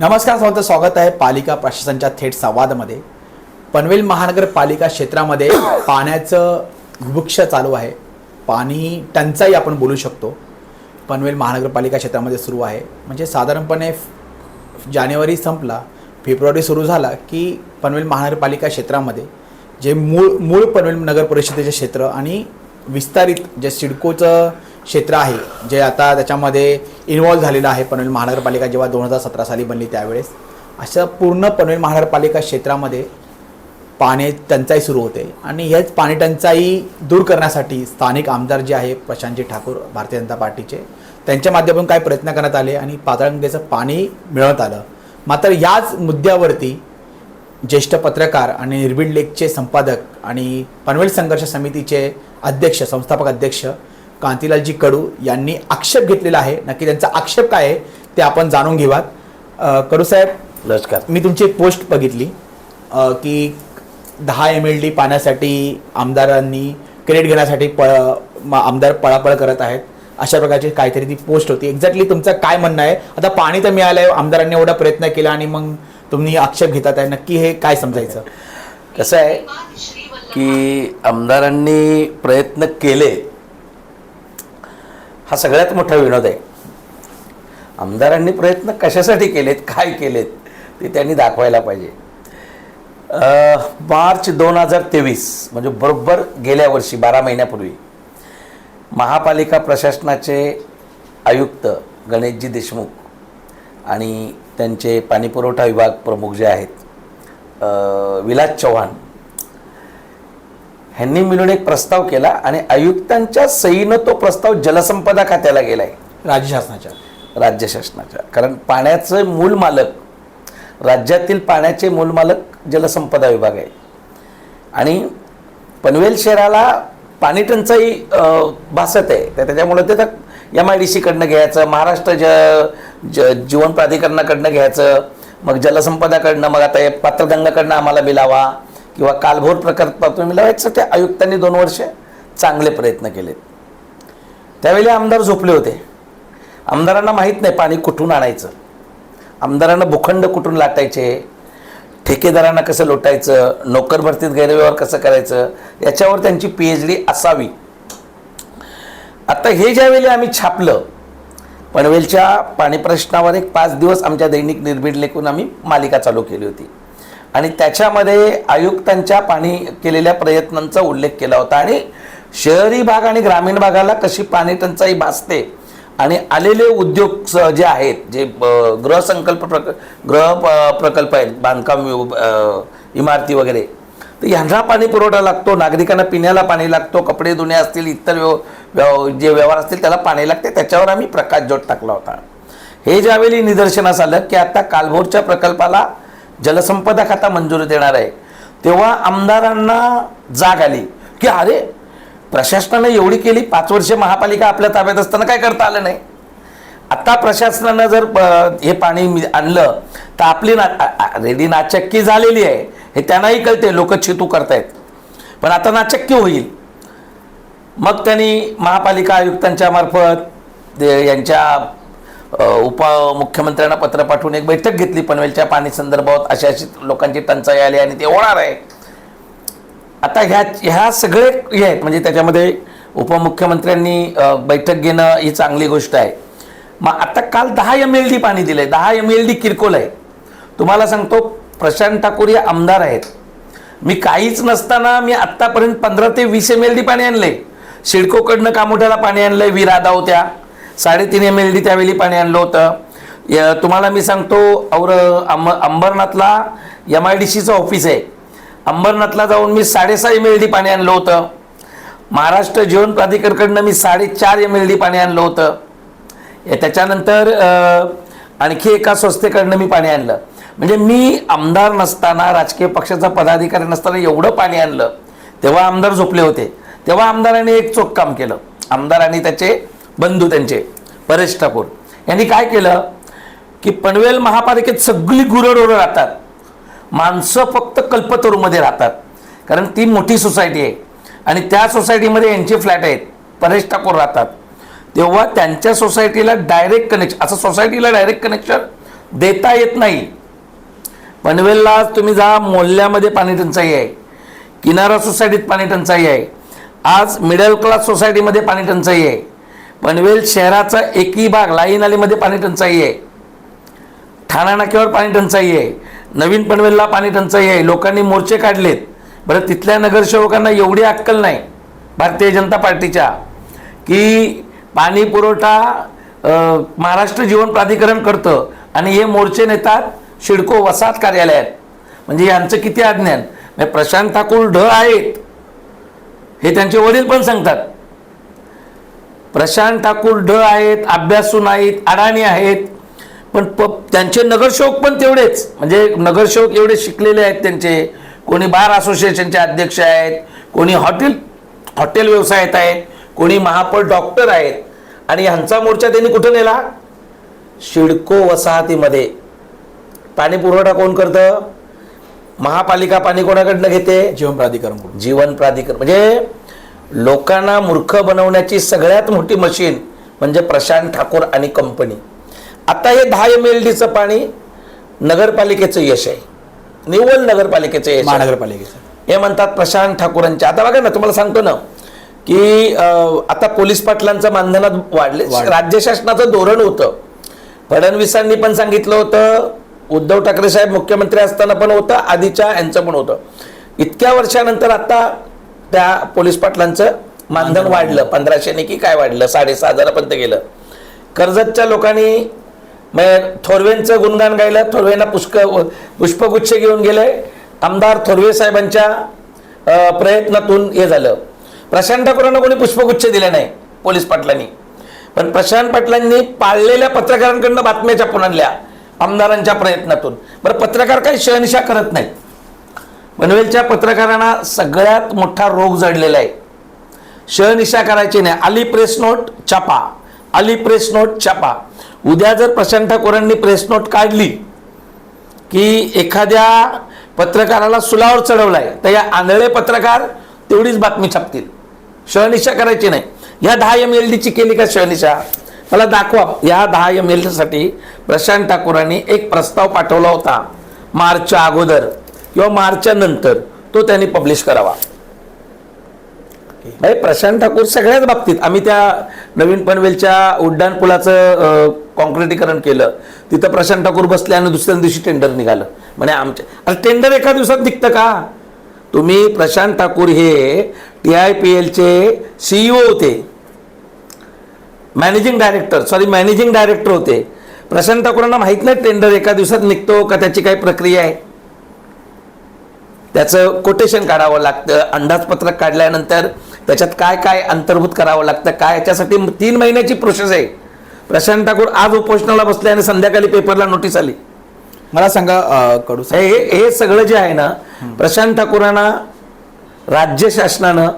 नमस्कार सर्वांचं स्वागत आहे पालिका प्रशासनाच्या थेट संवादामध्ये. पनवेल महानगरपालिका क्षेत्रामध्ये पाण्याचं वृक्ष चालू आहे. पाणी टंचाई आपण बोलू शकतो. पनवेल महानगरपालिका क्षेत्रामध्ये सुरू आहे. म्हणजे साधारणपणे जानेवारी संपला फेब्रुवारी सुरू झाला की पनवेल महानगरपालिका क्षेत्रामध्ये जे मूळ मूळ पनवेल नगर परिषदेचे क्षेत्र आणि विस्तारित जे सिडकोचं क्षेत्र आहे जे आता त्याच्यामध्ये इन्वॉल्व्ह झालेलं आहे पनवेल महानगरपालिका जेव्हा दोन हजार सतरा साली बनली त्यावेळेस. अशा पूर्ण पनवेल महानगरपालिका क्षेत्रामध्ये पाणी टंचाई सुरू होते आणि हेच पाणी टंचाई दूर करण्यासाठी स्थानिक आमदार जे आहे प्रशांतजी ठाकूर भारतीय जनता पार्टीचे त्यांच्या माध्यमातून काय प्रयत्न करण्यात आले आणि पाताळगंगेचं पाणी मिळवण्यात आलं. मात्र याच मुद्द्यावरती ज्येष्ठ पत्रकार आणि निर्भीड लेखचे संपादक आणि पनवेल संघर्ष समितीचे अध्यक्ष संस्थापक अध्यक्ष कांतीलालजी कडू यांनी आक्षेप घेतलेला आहे. नक्की त्यांचा आक्षेप काय आहे ते आपण जाणून घेऊयात. कडू साहेब नमस्कार. मी तुमची एक पोस्ट बघितली की दहा एम एल डी पाण्यासाठी आमदारांनी क्रेडिट घेण्यासाठी पळ आमदार पळापळ करत आहेत. अशा प्रकारची काहीतरी ती पोस्ट होती. एक्झॅक्टली तुमचं काय म्हणणं आहे? आता पाणी तर मिळालं आहे आमदारांनी एवढा प्रयत्न केला आणि मग तुम्ही आक्षेप घेतात आहे. नक्की हे काय समजायचं? कसं आहे की आमदारांनी प्रयत्न केले हा सगळ्यात मोठा विनोद आहे. आमदारांनी प्रयत्न कशासाठी केलेत काय केलेत ते त्यांनी दाखवायला पाहिजे. मार्च दोन हजार तेवीस म्हणजे बरोबर गेल्या वर्षी बारा महिन्यापूर्वी महापालिका प्रशासनाचे आयुक्त गणेशजी देशमुख आणि त्यांचे पाणीपुरवठा विभाग प्रमुख जे आहेत विलास चव्हाण ह्यांनी मिळून एक प्रस्ताव केला आणि आयुक्तांच्या सहीनं तो प्रस्ताव जलसंपदा खात्याला गेलाय. राज्य शासनाच्या. राज्य शासनाच्या. कारण पाण्याचं मूल मालक राज्यातील पाण्याचे मूल मालक जलसंपदा विभाग आहे. आणि पनवेल शहराला पाणी टंचाई भासत आहे. तर त्याच्यामुळे ते तर एम आय डी सीकडनं घ्यायचं महाराष्ट्र ज ज जीवन प्राधिकरणाकडनं घ्यायचं मग जलसंपदाकडनं मग आता पात्रगंगाकडनं आम्हाला मिळावा किंवा कालभोर प्रकल्पातून मिळवायचं. त्या आयुक्तांनी दोन वर्ष चांगले प्रयत्न केलेत त्यावेळी आमदार झोपले होते. आमदारांना माहीत नाही पाणी कुठून आणायचं. आमदारांना भूखंड कुठून लाटायचे? ठेकेदारांना कसं लोटायचं? नोकर भरतीत गैरव्यवहार कसं करायचं? याच्यावर त्यांची पी एच डी असावी. आता हे ज्यावेळी आम्ही छापलं पनवेलच्या पाणी प्रश्नावर एक पाच दिवस आमच्या दैनिक निर्भीड लेखून आम्ही मालिका चालू केली होती. आणि त्याच्यामध्ये आयुक्तांच्या पाणी केलेल्या प्रयत्नांचा उल्लेख केला होता. आणि शहरी भाग आणि ग्रामीण भागाला कशी पाणी टंचाई भासते आणि आलेले उद्योग जे आहेत जे गृहसंकल्प प्रक गृह प- प्रकल्प आहेत बांधकाम इमारती वगैरे तर ह्यांना पाणी पुरवठा लागतो नागरिकांना पिण्याला पाणी लागतो कपडे धुणे असतील इतर व्यव व्यव जे व्यवहार असतील त्याला पाणी लागते त्याच्यावर आम्ही प्रकाश जोड टाकला होता. हे ज्यावेळी निदर्शनास आलं की आता कालभोरच्या प्रकल्पाला जलसंपदा खाता मंजुरी देणार आहे. तेव्हा आमदारांना जाग आली की अरे प्रशासनानं एवढी केली पाच वर्षे महापालिका आपल्या ताब्यात असताना काय करता आलं नाही? आता प्रशासनानं जर हे पाणी मी आणलं तर आपली ना रेडी नाचक्की झालेली आहे. हे त्यांनाही कळते लोक छेतू करतायत. पण आता नाचक्की होईल. मग त्यांनी महापालिका आयुक्तांच्या मार्फत ते यांच्या उपमुख्यमंत्र्यांना पत्र पाठवून एक बैठक घेतली. पनवेलच्या पाणी संदर्भात अशा अशी लोकांची टंचाई आली आणि ते होणार आहे. आता ह्या ह्या सगळे हे आहेत. म्हणजे त्याच्यामध्ये उपमुख्यमंत्र्यांनी बैठक घेणं ही चांगली गोष्ट आहे. मग आता काल दहा एम एल डी पाणी दिलं आहे दहा एम एल डी किरकोळ आहे. तुम्हाला सांगतो प्रशांत ठाकूर हे आमदार आहेत. मी काहीच नसताना मी आत्तापर्यंत पंधरा ते वीस एम एल डी पाणी आणलंय. सिडकोकडनं कामोठ्याला पाणी आणलंय विरादा होत्या साडेतीन एम एल डी त्यावेळी पाणी आणलं होतं. य- तुम्हाला मी सांगतो और अंब अंबरनाथला एम आय डी सीचं ऑफिस आहे. अंबरनाथला जाऊन मी साडेसहा एम एल डी पाणी आणलं होतं. महाराष्ट्र जीवन प्राधिकरकडनं मी साडेचार एम एल डी पाणी आणलं होतं. त्याच्यानंतर आणखी एका संस्थेकडनं मी पाणी आणलं. म्हणजे मी आमदार नसताना राजकीय पक्षाचा पदाधिकारी नसताना एवढं पाणी आणलं. तेव्हा आमदार झोपले होते. तेव्हा आमदारांनी एक चोख काम केलं. आमदारांनी त्याचे बंधू त्यांचे परेश ठाकूर. यांनी काय केलं? की पनवेल महापालिकेत सगळी गुरडोरं राहतात. माणसं फक्त कल्पतरूमध्ये राहतात. कारण ती मोठी सोसायटी आहे. आणि त्या सोसायटीमध्ये यांचे फ्लॅट आहेत. परेश ठाकूर राहतात. तेव्हा त्यांच्या सोसायटीला डायरेक्ट कनेक्शन असं सोसायटीला डायरेक्ट कनेक्शन देता येत नाही. पनवेलला तुम्ही जा मोहल्ल्यामध्ये पाणी टंचाई आहे. किनारा सोसायटीत पाणी टंचाई आहे. आज मिडल क्लास सोसायटीमध्ये पाणी टंचाई आहे. पनवेल शहराचा एकही भाग लाईन आलीमध्ये पाणी टंचाई आहे. ठाणा नाक्यावर पाणी टंचाई आहे. नवीन पनवेलला पाणी टंचाई आहे. लोकांनी मोर्चे काढलेत. बरं तिथल्या नगरसेवकांना एवढी अक्कल नाही भारतीय जनता पार्टीच्या की पाणी पुरवठा महाराष्ट्र जीवन प्राधिकरण करतं आणि हे मोर्चे नेतात शिडको वसाहत कार्यालयात. म्हणजे यांचं किती अज्ञान म्हणजे प्रशांत ठाकूर ढ आहेत. हे त्यांचे वडील पण सांगतात. प्रशांत ठाकूर ढ आहेत अभ्यासू नाहीत अडाणी आहेत. पण प त्यांचे नगरसेवक पण तेवढेच. म्हणजे नगरसेवक एवढे शिकलेले आहेत त्यांचे. कोणी बार असोसिएशनचे अध्यक्ष आहेत कोणी हॉटेल हॉटेल व्यवसायात आहेत कोणी महापौर डॉक्टर आहेत. आणि ह्यांचा मोर्चा त्यांनी कुठं नेला? शिडको वसाहतीमध्ये. पाणी पुरवठा कोण करतं? महापालिका पाणी कोणाकडनं घेते? जीवन प्राधिकरण. जीवन प्राधिकरण. म्हणजे लोकांना मूर्ख बनवण्याची सगळ्यात मोठी मशीन म्हणजे प्रशांत ठाकूर आणि कंपनी आता हे दहा एम एल डीचं पाणी नगरपालिकेचं यश आहे. निव्वळ नगरपालिकेचं यश आहे. महानगरपालिकेचं. हे म्हणतात प्रशांत ठाकूरांचे. आता बघा ना तुम्हाला सांगतो ना की आता पोलीस पाटलांचं मानधनात वाढले. वाढले. राज्य शासनाचं धोरण होतं. फडणवीसांनी पण सांगितलं होतं. उद्धव ठाकरे साहेब मुख्यमंत्री असताना पण होतं. आधीच्या यांचं पण होतं. इतक्या वर्षानंतर आता त्या पोलीस पाटलांचं मानधन वाढलं. पंधराशेने की काय वाढलं? साडेसहा हजारापर्यंत गेलं. कर्जतच्या लोकांनी थोरवेंचं गुणगान गायलं. थोरवेंना पुष्क पुष्पगुच्छ घेऊन गेले. आमदार थोरवे साहेबांच्या प्रयत्नातून हे झालं. प्रशांत ठाकूरांना कोणी पुष्पगुच्छ दिले नाही पोलीस पाटलांनी. पण प्रशांत पाटलांनी पाळलेल्या पत्रकारांकडनं बातम्या छापून आणल्या आमदारांच्या प्रयत्नातून. बरं पत्रकार काही शहनिशा करत नाहीत. पनवेलच्या पत्रकारांना सगळ्यात मोठा रोग जडलेला आहे. शहनिशा करायची नाही. आली प्रेस नोट छापा. आली प्रेस नोट छापा. उद्या जर प्रशांत ठाकूरांनी प्रेस नोट काढली की एखाद्या पत्रकाराला सुलावर चढवलाय तर या आंधळे पत्रकार तेवढीच बातमी छापतील. शहनिशा करायची नाही. ह्या दहा एम एल डीची केली का शहनिशा मला दाखवा. या दहा एम एल डीसाठी प्रशांत ठाकूरांनी एक प्रस्ताव पाठवला होता. मार्चच्या अगोदर. किंवा मार्चच्या नंतर तो त्यांनी पब्लिश करावा. भाई प्रशांत ठाकूर सगळ्याच बाबतीत आम्ही त्या नवीन पनवेलच्या उड्डाण पुलाचं कॉन्क्रिटीकरण केलं. तिथं प्रशांत ठाकूर बसले आणि दुसऱ्या दिवशी टेंडर निघालं. म्हणे आमच्या अरे टेंडर एका दिवसात निघतं का? तुम्ही प्रशांत ठाकूर हे टी आय पी एलचे सीईओ होते. Managing director sorry managing director होते. प्रशांत ठाकूरांना माहीत नाही टेंडर एका दिवसात निघतो का त्याची काही प्रक्रिया आहे? त्याचं कोटेशन काढावं लागतं अंदाजपत्रक काढल्यानंतर त्याच्यात काय काय अंतर्भूत करावं लागतं काय याच्यासाठी तीन महिन्याची प्रोसेस आहे. प्रशांत ठाकूर आज उपोषणाला बसले आणि संध्याकाळी पेपरला नोटीस आली. मला सांगा कडू हे हे सगळं जे आहे ना प्रशांत ठाकूरांना राज्य शासनानं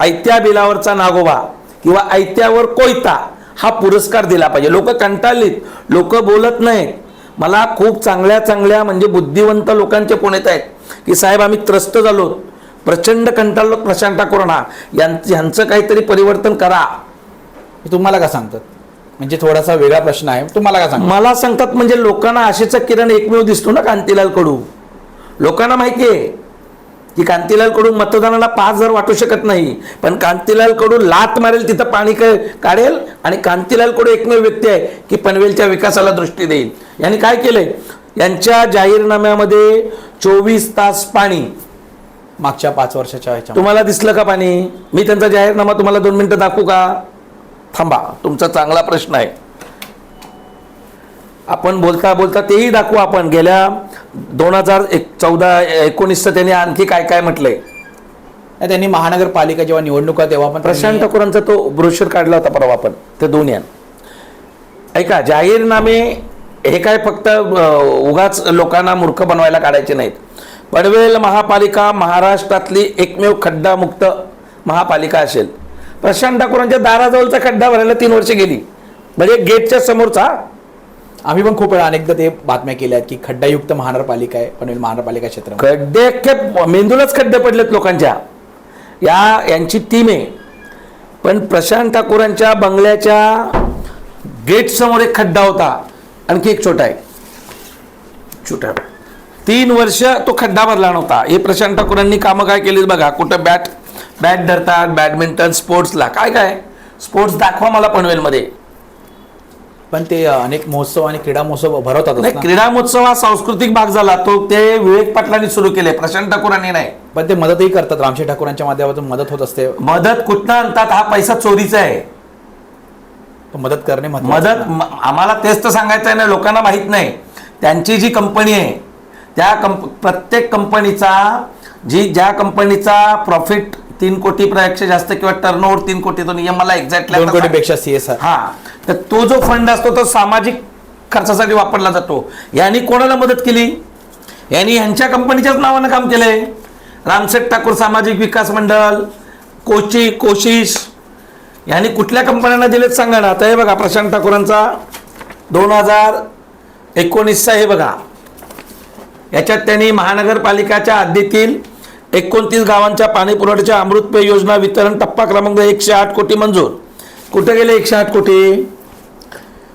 ऐत्या बिलावरचा नागोबा किंवा ऐत्यावर कोयता हा पुरस्कार दिला पाहिजे. लोक कंटाळलीत लोक बोलत नाहीत. मला खूप चांगल्या चांगल्या म्हणजे बुद्धिवंत लोकांचे फोन येत आहेत? की साहेब आम्ही त्रस्त झालो. प्रचंड कंटाळलो प्रशांत कोरोना यांचं यांचं काहीतरी परिवर्तन करा. तुम्हाला का सांगतात? म्हणजे थोडासा वेगळा प्रश्न आहे. तुम्हाला का सांग मला सांगतात म्हणजे लोकांना आशेचा किरण एकमेव दिसतो ना कांतीलाल कडू लोकांना माहिती आहे. की कांतीलाल कडू मतदानाला पाच हजार वाटू शकत नाही पण कांतीलाल कडू लात मारेल तिथं पाणी काढेल आणि कांतीलाल कडू एकमेव व्यक्ती आहे की पनवेलच्या विकासाला दृष्टी देईल. यांनी काय केलंय? यांच्या जाहीरनाम्यामध्ये चोवीस तास पाणी. मागच्या पाच वर्षाच्या तुम्हाला दिसलं का पाणी? मी त्यांचा जाहीरनामा तुम्हाला दोन मिनिटं दाखवू का? थांबा तुमचा चांगला प्रश्न आहे. आपण बोलता बोलता तेही दाखवू आपण. गेल्या दोन हजार एक चौदा एकोणीसचं त्यांनी आणखी काय काय म्हटलंय? त्यांनी महानगरपालिका जेव्हा निवडणुका तेव्हा पण प्रशांत ठाकूरांचा तो ब्रोशर काढला होता परवा आपण ते दोन यान ऐका जाहीरनामे हे काय फक्त उगाच लोकांना मूर्ख बनवायला काढायचे नाहीत. पनवेल महापालिका महाराष्ट्रातली एकमेव खड्डामुक्त महापालिका असेल. प्रशांत ठाकूरांच्या दाराजवळचा खड्डा भरायला तीन वर्ष गेली. म्हणजे गेटच्या समोरचा आम्ही पण खूप वेळा अनेकदा ते बातम्या केल्या आहेत की खड्डायुक्त महानगरपालिका आहे पनवेल महानगरपालिका क्षेत्र. खड्डे अख्खे मेंदूलाच खड्डे पडलेत लोकांच्या. या यांची टीम. आहे पण प्रशांत ठाकूरांच्या बंगल्याच्या गेटसमोर एक खड्डा होता. आणखी एक छोटा आहे. छोटा. तीन वर्ष तो खड्डा भरला नव्हता. हे प्रशांत ठाकूरांनी कामं काय केलीत बघा. कुठं बॅट बॅट धरतात बॅडमिंटन स्पोर्ट्सला. काय काय? स्पोर्ट्स दाखवा मला पनवेलमध्ये. पण ते अनेक महोत्सव आणि क्रीडा महोत्सव भरवतात क्रीडा महोत्सव हा सांस्कृतिक भाग झाला. तो ते विवेक पाटलांनी सुरू केले. प्रशांत ठाकूरांनी नाही. पण ते मदतही करतात. रामशेठ ठाकूरांच्या माध्यमातून मदत होत असते. मदत कुठनं आणतात? हा पैसा चोरीचा आहे. मदत करणे मदत आम्हाला तेच तर सांगायचं आहे ना लोकांना माहीत नाही. त्यांची जी कंपनी आहे त्या कंप प्रत्येक कंपनीचा जी ज्या कंपनीचा प्रॉफिट तीन कोटीपेक्षा जास्त किंवा टर्नओव्हर तीन कोटी तो नियम मला एक्झॅक्टली कोटीपेक्षा सीएसआर हा. तर तो जो फंड असतो तो सामाजिक खर्चासाठी वापरला जातो. यांनी कोणाला मदत केली? यांनी ह्यांच्या कंपनीच्याच नावानं काम केलंय. रामसेठ ठाकूर सामाजिक विकास मंडळ कोची कोशिश. यांनी कुठल्या कंपन्यांना दिलेत सांगा ना. आता हे बघा प्रशांत ठाकूरांचा दोन हजार एकोणीसचा हे बघा. याच्यात त्यांनी महानगरपालिकाच्या हद्दीतील एकोणतीस गावांच्या पाणी पुरवठ्याच्या अमृतपेय योजना वितरण टप्पा क्रमांक एकशे आठ कोटी मंजूर. कुठे गेले एकशे आठ कोटी?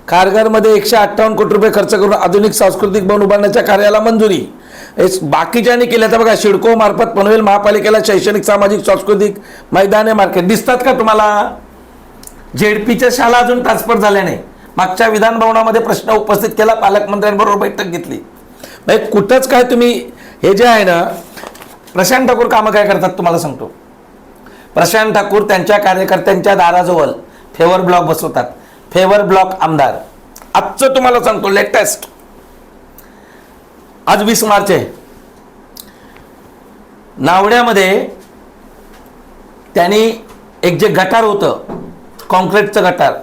खारघरमध्ये एकशे अठ्ठावन्न कोटी रुपये खर्च करून आधुनिक सांस्कृतिक भवन उभारण्याच्या कार्याला मंजुरी. हेच बाकीच्यांनी केल्या तर बघा शिडको मार्फत पनवेल महापालिकेला शैक्षणिक सामाजिक सांस्कृतिक मैदाने मार्केट. दिसतात का तुम्हाला? झेडपीच्या शाळा अजून ट्रान्सफर झाल्या नाही. मागच्या विधानभवनामध्ये प्रश्न उपस्थित केला पालकमंत्र्यांबरोबर बैठक घेतली. म्हणजे कुठंच काय तुम्ही हे जे आहे ना प्रशांत ठाकूर कामं काय करतात तुम्हाला सांगतो. प्रशांत ठाकूर त्यांच्या कार्यकर्त्यांच्या दाराजवळ फेवर ब्लॉक बसवतात. फेवर ब्लॉक आमदार. आजचं तुम्हाला सांगतो लेटेस्ट. आज वीस मार्च आहे. नावड्यामध्ये त्यांनी एक जे गटार होतं कॉन्क्रीटचं गटार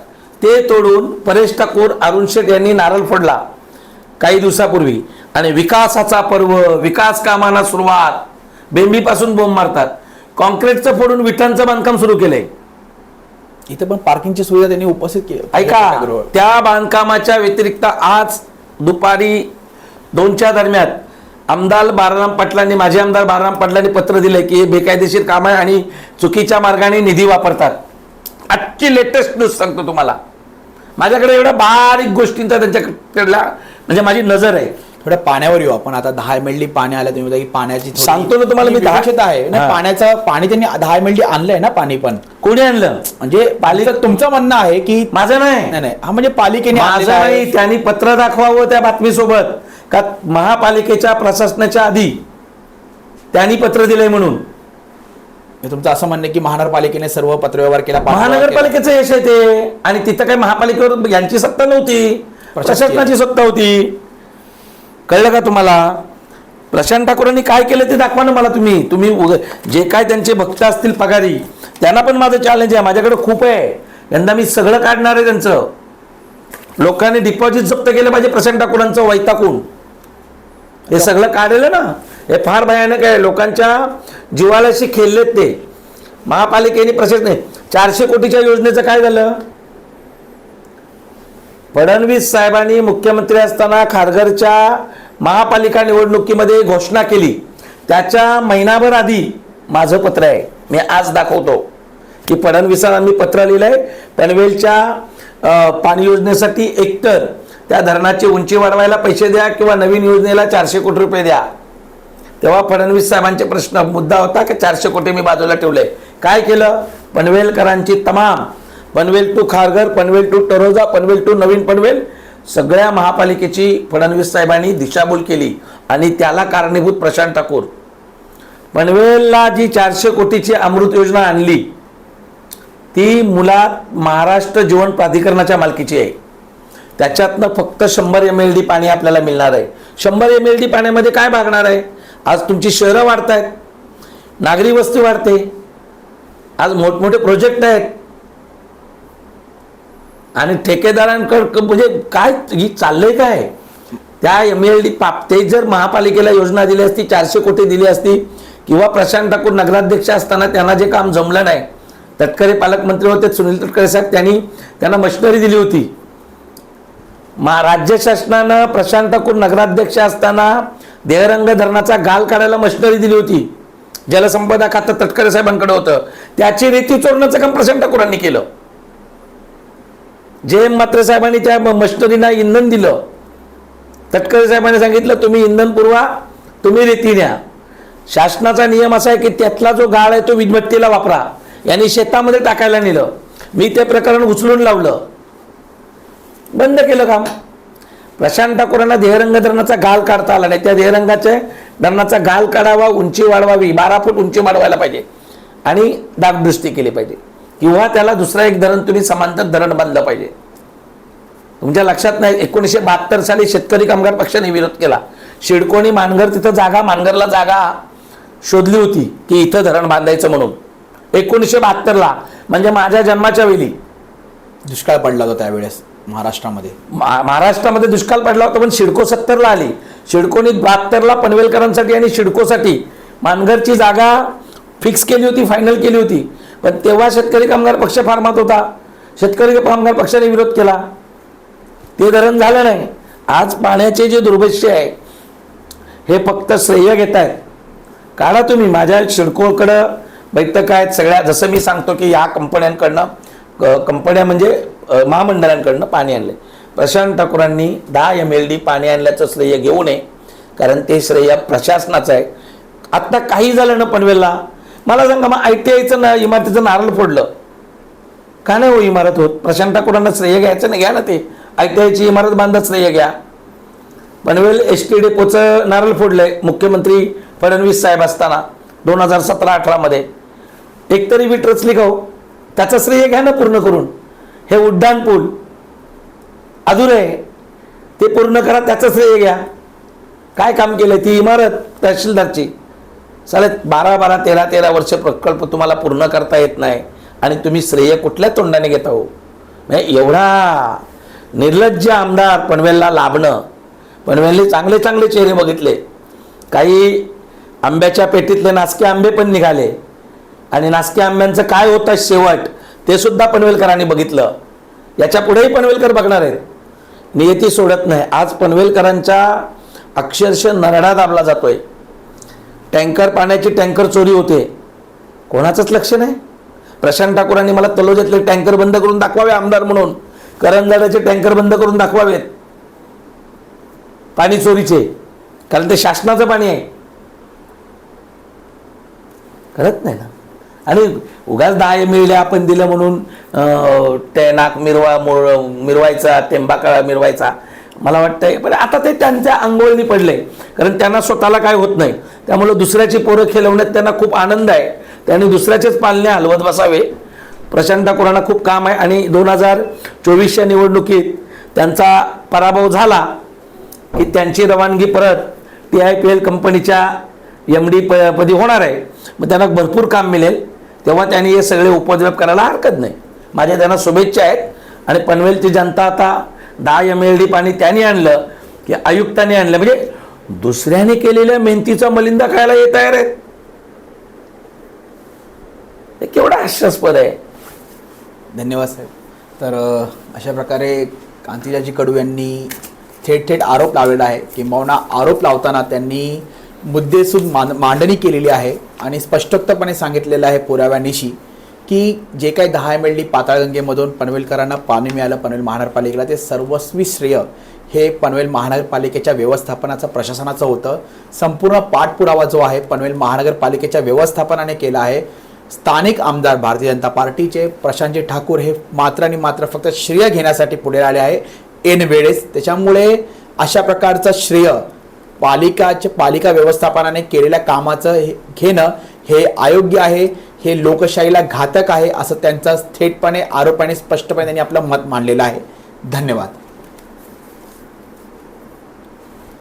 ते तोडून परेश ठाकूर अरुण शेठ यांनी नारळ फोडला काही दिवसापूर्वी. आणि विकासाचा पर्व विकास कामांना सुरुवात. बेंबीपासून बोंब मारतात. कॉन्क्रीटचं फोडून विटांचं बांधकाम सुरू केलंय. इथे पण पार्किंगची सुविधा त्यांनी उपस्थित केली ऐका त्या बांधकामाच्या व्यतिरिक्त आज दुपारी दोनच्या दरम्यान आमदार बाळाराम पाटलांनी माजी आमदार बाळाराम पाटलांनी पत्र दिलंय की हे बेकायदेशीर काम आहे आणि चुकीच्या मार्गाने निधी वापरतात. आजची लेटेस्ट न्यूज सांगतो तुम्हाला. माझ्याकडे एवढ्या बारीक गोष्टींचा त्यांच्याकडला म्हणजे माझी नजर आहे. थोड्या पाण्यावर येऊ आपण. आता दहा एम एल डी पाणी आलं तुम्ही की पाण्याची सांगतो ना तुम्हाला मी दहा- विवक्षता आहे. नाही हा. पाण्याचं पाणी त्यांनी दहा एम एल डी आणलंय ना पाणी पण. कोणी आणलं? म्हणजे पालिका तुमचं म्हणणं आहे की माझं नाही. नाही हा म्हणजे पालिकेने माझं. नाही. त्यांनी पत्र दाखवावं त्या बातमीसोबत. का महापालिकेच्या प्रशासनाच्या आधी त्यांनी पत्र दिलंय म्हणून. म्हणजे तुमचं असं म्हणणं की महानगरपालिकेने सर्व पत्रव्यवहार केला. महानगरपालिकेचं यश आहे ते. आणि तिथं काही महापालिकेवर यांची सत्ता नव्हती. प्रशासनाची सत्ता होती. कळलं का तुम्हाला? प्रशांत ठाकूरांनी काय केलं ते दाखवा ना मला तुम्ही. तुम्ही उग- जे काय त्यांचे भक्त असतील पगारी त्यांना पण माझं चॅलेंज आहे. माझ्याकडे खूप आहे. यंदा मी सगळं काढणार आहे त्यांचं. लोकांनी डिपॉझिट जप्त केलं पाहिजे प्रशांत ठाकूरांचं वैताकून. हे सगळं काढलं ना. हे फार भयानक आहे. लोकांच्या जीवालाशी खेळलेत ते. महापालिकेने प्रशासने चारशे कोटीच्या योजनेचं काय झालं? फडणवीस साहेबांनी मुख्यमंत्री असताना खारघरच्या महापालिका निवडणुकीमध्ये घोषणा केली. त्याच्या महिनाभर आधी माझं पत्र आहे. मी आज दाखवतो. की फडणवीसांना मी पत्र लिहिलं आहे पनवेलच्या पाणी योजनेसाठी एकतर त्या धरणाची उंची वाढवायला पैसे द्या किंवा नवीन योजनेला चारशे कोटी रुपये द्या. तेव्हा फडणवीस साहेबांचे प्रश्न मुद्दा होता की चारशे कोटी मी बाजूला ठेवले. काय केलं? पनवेलकरांची तमाम Panvel to Kharghar Panvel to Taloja Panvel to नवीन पनवेल सगळ्या महापालिकेची फडणवीस साहेबांनी दिशाभूल केली आणि त्याला कारणीभूत प्रशांत ठाकूर. पनवेलला जी चारशे कोटीची अमृत योजना आणली ती मुलात महाराष्ट्र जीवन प्राधिकरणाच्या मालकीची आहे. त्याच्यातनं फक्त शंभर एम एल डी पाणी आपल्याला मिळणार आहे. शंभर एम एल डी पाण्यामध्ये काय भागणार आहे? आज तुमची शहरं वाढत आहेत नागरी वस्ती वाढते आज मोठमोठे प्रोजेक्ट आहेत. आणि ठेकेदारांकडे म्हणजे काय ही चाललंय काय? त्या एम एल डी पाप ते जर महापालिकेला योजना दिली असती चारशे कोटी दिली असती किंवा प्रशांत ठाकूर नगराध्यक्ष असताना त्यांना जे काम जमलं नाही तटकरे पालकमंत्री होते सुनील तटकरे साहेब त्यांनी त्यांना मशिनरी दिली होती. मा राज्य शासनानं प्रशांत ठाकूर नगराध्यक्ष असताना देहरंग धरणाचा गाल काढायला मशिनरी दिली होती. जलसंपदा खातं तटकरे साहेबांकडे होतं. त्याची रेती चोरण्याचं काम प्रशांत ठाकूरांनी केलं. जे एम साहेबांनी त्या म- इंधन दिलं. तटकरे साहेबांनी सांगितलं तुम्ही इंधन पुरवा तुम्ही रेती न्या. शासनाचा नियम असा आहे की त्यातला जो गाळ आहे तो विद्युत्तीला वापरा. यांनी शेतामध्ये टाकायला नेलं. मी ते प्रकरण उचलून लावलं. बंद केलं काम. प्रशांत ठाकूरांना देहरंग धरणाचा गाल काढता आला नाही. त्या देहरंगाचे धरणाचा गाल काढावा उंची वाढवावी बारा फूट उंची वाढवायला पाहिजे. आणि दागदृष्टी केली पाहिजे. किंवा त्याला दुसरा एक धरण तुम्ही समांतर धरण बांधलं पाहिजे. तुमच्या लक्षात नाही एकोणीसशे बहात्तर साली शेतकरी कामगार पक्षाने विरोध केला. शिडकोणी मानगर तिथं जागा मानगरला जागा शोधली होती की इथं धरण बांधायचं म्हणून. एकोणीसशे बहात्तरला म्हणजे माझ्या जन्माच्या वेळी. दुष्काळ पडला होता त्यावेळेस महाराष्ट्रामध्ये. महा- महाराष्ट्रामध्ये दुष्काळ पडला होता पण शिडको सत्तरला आली. शिडकोनी बहात्तरला पनवेलकरांसाठी आणि शिडकोसाठी मानगरची जागा फिक्स केली होती फायनल केली होती. पण तेव्हा शेतकरी कामगार पक्ष फार्मात होता. शेतकरी कामगार पक्षाने विरोध केला. ते धरण झालं नाही. आज पाण्याचे जे दुर्भिक्ष्य आहे हे फक्त श्रेय घेत आहेत काढा तुम्ही माझ्या शिडकोकडं बैठक आहेत सगळ्या. जसं मी सांगतो की या कंपन्यांकडनं क- कंपन्या म्हणजे महामंडळांकडनं पाणी आणले. प्रशांत ठाकूरांनी दहा एम एल डी पाणी आणल्याचं श्रेय घेऊ नये कारण ते श्रेय प्रशासनाचं आहे. आत्ता काही झालं ना पनवेलला मला सांगा मग आय टी आयचं ना इमारतीचं नारळ फोडलं. का नाही हो इमारत होत? प्रशांत ठाकूरांना श्रेय घ्यायचं नाही? घ्या ना ते. आय टी आयची इमारत बांधत श्रेय घ्या. पनवेल एस टी डेपोचं नारळ फोडलंय मुख्यमंत्री फडणवीस साहेब असताना दोन हजार सतरा अठरामध्ये एकतरी वीट रचली का हो त्याचं श्रेय घ्या ना पूर्ण करून. हे उड्डाण पूल. अजून आहे. ते पूर्ण करा त्याचं श्रेय घ्या. काय काम केलं ती इमारत तहसीलदारची. चालेल बारा बारा तेरा तेरा वर्ष प्रकल्प तुम्हाला पूर्ण करता येत नाही आणि तुम्ही श्रेय कुठल्या तोंडाने घेता हो? म्हणजे एवढा निर्लज्ज आमदार पनवेलला लाभणं पनवेलने चांगले चांगले चेहरे बघितले. काही आंब्याच्या पेटीतले नासके आंबे पण निघाले. आणि नासके आंब्यांचं काय होतं शेवट ते सुद्धा पनवेलकरांनी बघितलं. याच्या पुढेही पनवेलकर बघणार आहेत. नियती सोडत नाही. आज पनवेलकरांच्या अक्षरशः नरडा दाबला जातोय. टँकर पाण्याची टँकर चोरी होते. कोणाचंच लक्ष नाही. प्रशांत ठाकूरांनी मला तलोजातले टँकर बंद करून दाखवावे आमदार म्हणून. करंजाड्याचे टँकर बंद करून दाखवावेत. पाणी चोरीचे. कारण ते शासनाचं पाणी आहे. करत नाही ना. आणि उगाच दहा मिळले आपण दिलं म्हणून ते नाक मिरवा मोर मिरवायचा टेंबाकाळा मिरवायचा. मला वाटतंय. पण आता ते त्यांच्या अंगवळणी पडले. कारण त्यांना स्वतःला काय होत नाही. त्यामुळं दुसऱ्याची पोरं खेळवण्यात त्यांना खूप आनंद आहे. त्यांनी दुसऱ्याचेच पालने हलवत बसावे. प्रशांत ठाकूरांना खूप काम आहे. आणि दोन हजार चोवीसच्या निवडणुकीत त्यांचा पराभव झाला की त्यांची रवानगी परत टी आय पी एल कंपनीच्या एम डी प पदी होणार आहे. मग त्यांना भरपूर काम मिळेल. तेव्हा त्यांनी हे सगळे उपद्रव करायला हरकत नाही. माझ्या त्यांना शुभेच्छा आहेत. आणि पनवेलची जनता आता दहा एम एल डी पाणी त्यांनी आणलं की आयुक्तांनी आणलं. म्हणजे दुसऱ्याने केलेल्या मेहनतीचा मलिंदा खायला येत तयार आहेत. हे केवढं हास्यास्पद आहे. धन्यवाद साहेब. तर अशा प्रकारे कांतीजाजी कडू यांनी थेट थेट आरोप लावलेला आहे किंबहुना आरोप लावताना त्यांनी मुद्देसूद मान मांडणी केलेली आहे आणि स्पष्टोक्तपणे सांगितलेलं आहे पुराव्यानिशी. की जे काही दहा एम एल डी पाताळगंगेमधून पनवेलकरांना पाणी मिळालं पनवेल महानगरपालिकेला ते सर्वस्वी श्रेय हे पनवेल महानगरपालिकेच्या व्यवस्थापनाचं प्रशासनाचं होतं. संपूर्ण पाठपुरावा जो आहे पनवेल महानगरपालिकेच्या व्यवस्थापनाने केला आहे. स्थानिक आमदार भारतीय जनता पार्टीचे प्रशांतजी ठाकूर हे मात्र आणि मात्र फक्त श्रेय घेण्यासाठी पुढे आले आहे. एन वेळेस त्याच्यामुळे अशा प्रकारचं श्रेय पालिकाचे पालिका व्यवस्थापनाने केलेल्या कामाचं हे- घेणं हे अयोग्य आहे. हे लोकशाहीला घातक आहे असं त्यांचा थेटपणे आरोपाने स्पष्टपणे त्यांनी आपलं मत मांडलेलं आहे. धन्यवाद.